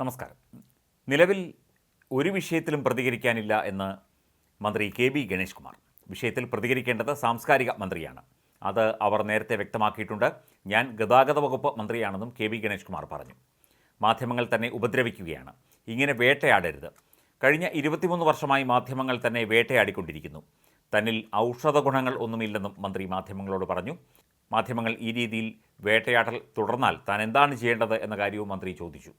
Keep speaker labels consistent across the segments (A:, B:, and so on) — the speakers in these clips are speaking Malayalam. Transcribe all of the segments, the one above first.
A: നമസ്കാരം. നിലവിൽ ഒരു വിഷയത്തിലും പ്രതികരിക്കാനില്ല എന്ന് മന്ത്രി കെ ബി ഗണേഷ് കുമാർ വിഷയത്തിൽ പ്രതികരിക്കേണ്ടത് സാംസ്കാരിക മന്ത്രിയാണ്. അത് അവർ നേരത്തെ വ്യക്തമാക്കിയിട്ടുണ്ട്. ഞാൻ ഗതാഗത വകുപ്പ് മന്ത്രിയാണെന്നും കെ ബി ഗണേഷ് കുമാർ പറഞ്ഞു. മാധ്യമങ്ങൾ തന്നെ ഉപദ്രവിക്കുകയാണ്. ഇങ്ങനെ വേട്ടയാടരുത്. കഴിഞ്ഞ ഇരുപത്തിമൂന്ന് വർഷമായി മാധ്യമങ്ങൾ തന്നെ വേട്ടയാടിക്കൊണ്ടിരിക്കുന്നു. തന്നിൽ ഔഷധ ഗുണങ്ങൾ ഒന്നുമില്ലെന്നും മന്ത്രി മാധ്യമങ്ങളോട് പറഞ്ഞു. മാധ്യമങ്ങൾ ഈ രീതിയിൽ വേട്ടയാടൽ തുടർന്നാൽ താൻ എന്താണ് ചെയ്യേണ്ടത് എന്ന കാര്യവും മന്ത്രി ചോദിച്ചു.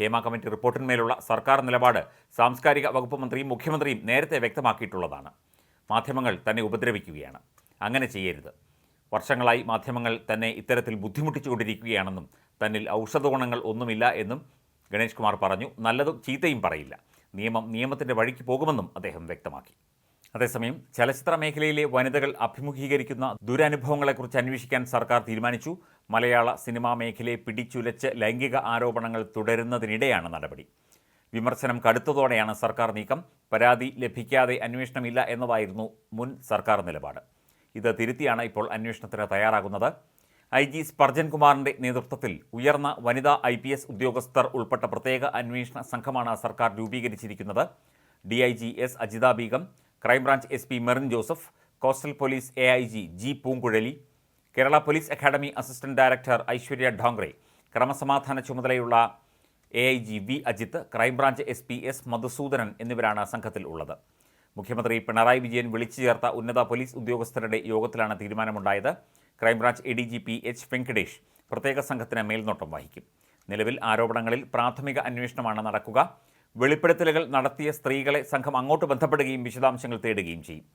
A: ഹേമ കമ്മിറ്റി റിപ്പോർട്ടിന്മേലുള്ള സർക്കാർ നിലപാട് സാംസ്കാരിക വകുപ്പ് മന്ത്രിയും മുഖ്യമന്ത്രിയും നേരത്തെ വ്യക്തമാക്കിയിട്ടുള്ളതാണ്. മാധ്യമങ്ങൾ തന്നെ ഉപദ്രവിക്കുകയാണ്. അങ്ങനെ ചെയ്യരുത്. വർഷങ്ങളായി മാധ്യമങ്ങൾ തന്നെ ഇത്തരത്തിൽ ബുദ്ധിമുട്ടിച്ചുകൊണ്ടിരിക്കുകയാണെന്നും തന്നിൽ ഔഷധ ഗുണങ്ങൾ ഒന്നുമില്ല എന്നും ഗണേഷ് കുമാർ പറഞ്ഞു. നല്ലതും ചീത്തയും പറയില്ല. നിയമം നിയമത്തിന്റെ വഴിക്ക് പോകുമെന്നും അദ്ദേഹം വ്യക്തമാക്കി. അതേസമയം ചലച്ചിത്ര മേഖലയിലെ വനിതകൾ അഭിമുഖീകരിക്കുന്ന ദുരനുഭവങ്ങളെക്കുറിച്ച് അന്വേഷിക്കാൻ സർക്കാർ തീരുമാനിച്ചു. മലയാള സിനിമാ മേഖലയെ പിടിച്ചുലച്ച് ലൈംഗിക ആരോപണങ്ങൾ തുടരുന്നതിനിടെയാണ് നടപടി. വിമർശനം കടുത്തതോടെയാണ് സർക്കാർ നീക്കം. പരാതി ലഭിക്കാതെ അന്വേഷണമില്ല എന്നതായിരുന്നു മുൻ സർക്കാർ നിലപാട്. ഇത് തിരുത്തിയാണ് ഇപ്പോൾ അന്വേഷണത്തിന് തയ്യാറാകുന്നത്. ഐ ജി സ്പർജൻ കുമാറിന്റെ നേതൃത്വത്തിൽ ഉയർന്ന വനിതാ ഐ പി എസ് ഉദ്യോഗസ്ഥർ ഉൾപ്പെട്ട പ്രത്യേക അന്വേഷണ സംഘമാണ് സർക്കാർ രൂപീകരിച്ചിരിക്കുന്നത്. D I G S Ajitha Begum crime branch S P Merin Joseph coastal police A I G G Poonguzhali Kerala police academy assistant director Aishwarya Dongre ക്രമസമാധാന ചുമതലയുള്ള A I G V Ajith crime branch S P S Madhusoodanan എന്നിവരാണ് സംഘത്തിൽ ഉള്ളത്. മുഖ്യമന്ത്രി പിണറായി വിജയൻ വിളിച്ചു ചേർത്ത ഉന്നത പോലീസ് ഉദ്യോഗസ്ഥരുടെ യോഗത്തിലാണ് തീരുമാനമുണ്ടായത്. Crime branch A D G P H Venkatesh പ്രത്യേക സംഘത്തിന് മേൽനോട്ടം വഹിക്കും. നിലവിൽ ആരോപണങ്ങളിൽ പ്രാഥമിക അന്വേഷണമാണ് നടക്കുക. വെളിപ്പെടുത്തലുകൾ നടത്തിയ സ്ത്രീകളെ സംഘം അങ്ങോട്ട് ബന്ധപ്പെടുകയും വിശദാംശങ്ങൾ തേടുകയും ചെയ്യും.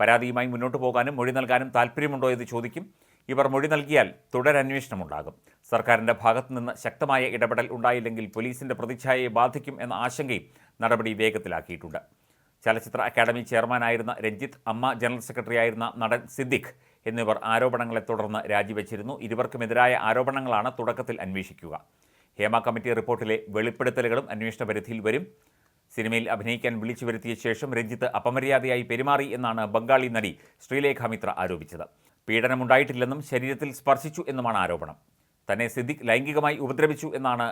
A: പരാതിയുമായി മുന്നോട്ട് പോകാനും മൊഴി നൽകാനും താല്പര്യമുണ്ടോ എന്ന് ചോദിക്കും. ഇവർ മൊഴി നൽകിയാൽ തുടരന്വേഷണമുണ്ടാകും. സർക്കാരിന്റെ ഭാഗത്തു നിന്ന് ശക്തമായ ഇടപെടൽ ഉണ്ടായില്ലെങ്കിൽ പോലീസിന്റെ പ്രതിച്ഛായയെ ബാധിക്കും എന്ന ആശങ്കയും നടപടി വേഗത്തിലാക്കിയിട്ടുണ്ട്. ചലച്ചിത്ര അക്കാദമി ചെയർമാനായിരുന്ന രഞ്ജിത്ത് അമ്മ ജനറൽ സെക്രട്ടറിയായിരുന്ന നടൻ സിദ്ദിഖ് എന്നിവർ ആരോപണങ്ങളെ തുടർന്ന് രാജിവെച്ചിരുന്നു. ഇരുവർക്കുമെതിരായ ആരോപണങ്ങളാണ് തുടക്കത്തിൽ അന്വേഷിക്കുക. ഹേമ കമ്മിറ്റി റിപ്പോർട്ടിലെ വെളിപ്പെടുത്തലുകളും അന്വേഷണ പരിധിയിൽ വരും. സിനിമയിൽ അഭിനയിക്കാൻ വിളിച്ചു വരുത്തിയ ശേഷം രഞ്ജിത്ത് അപമര്യാദയായി പെരുമാറി എന്നാണ് ബംഗാളി നടി ശ്രീലേഖ മിത്ര ആരോപിച്ചത്. പീഡനമുണ്ടായിട്ടില്ലെന്നും ശരീരത്തിൽ സ്പർശിച്ചു എന്നുമാണ് ആരോപണം. തന്നെ സിദ്ദിഖ് ലൈംഗികമായി ഉപദ്രവിച്ചു എന്നാണ്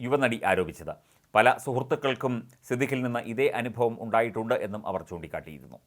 A: യുവനടി ആരോപിച്ചത്. പല സുഹൃത്തുക്കൾക്കും സിദ്ദിഖിൽ നിന്ന് ഇതേ അനുഭവം ഉണ്ടായിട്ടുണ്ട് എന്നും അവർ ചൂണ്ടിക്കാട്ടിയിരുന്നു.